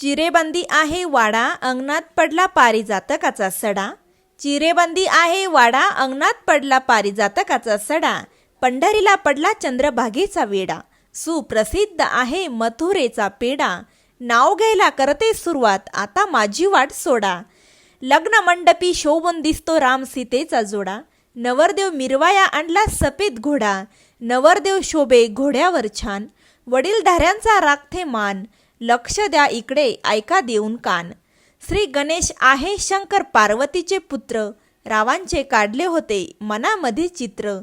चिरेबंदी आहे वाडा अंगणात पडला पारिजातकाचा सडा. चिरेबंदी आहे वाडा अंगणात पडला पारिजातकाचा सडा. पंढरीला पडला चंद्रभागेचा वेडा. सुप्रसिद्ध आहे मथुरेचा पेडा नाव घ्यायला करते सुरुवात आता माझी वाट सोडा. लग्न मंडपी शोभून दिसतो राम सीतेचा जोडा. नवरदेव मिरवाया आणला सफेद घोडा. नवरदेव शोभे घोड्यावर छान. वडीलधाऱ्यांचा राखते मान. लक्ष द्या इकडे ऐका देऊन कान. श्री गणेश आहे शंकर पार्वतीचे पुत्र. रावांचे काढले होते मनामध्ये चित्र.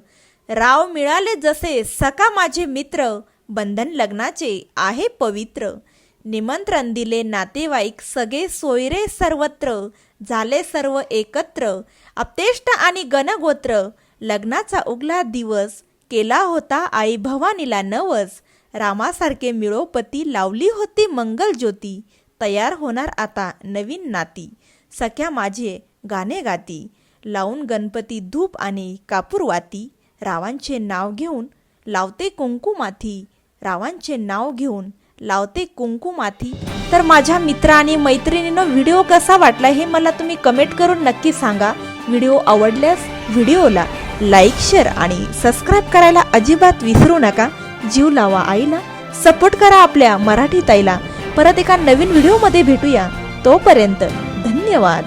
राव मिळाले जसे सका माझे मित्र. बंधन लग्नाचे आहे पवित्र. निमंत्रण दिले नातेवाईक सगळे सोयरे सर्वत्र. झाले सर्व एकत्र. अपतेष्ट आणि गणगोत्र लग्नाचा उगला दिवस. केला होता आई भवानीला नवस. रामासारखे मिळोपती लावली होती मंगल ज्योती तयार होणार आता नवीन नाती. सख्या माझे गाणे गाती. लावून गणपती धूप आणि कापूर वाती. रावांचे नाव घेऊन लावते कुंकू माथी. रावांचे नाव घेऊन लावते कुंकू माथी. तर माझ्या मित्र आणि मैत्रिणीनं व्हिडिओ कसा वाटला हे मला तुम्ही कमेंट करून नक्की सांगा. व्हिडिओ आवडल्यास व्हिडिओला लाईक शेअर आणि सबस्क्राईब करायला अजिबात विसरू नका. जीव लावा आईला. सपोर्ट करा आपल्या मराठी ताईला. परत एका नवीन व्हिडिओमध्ये भेटूया. तोपर्यंत धन्यवाद.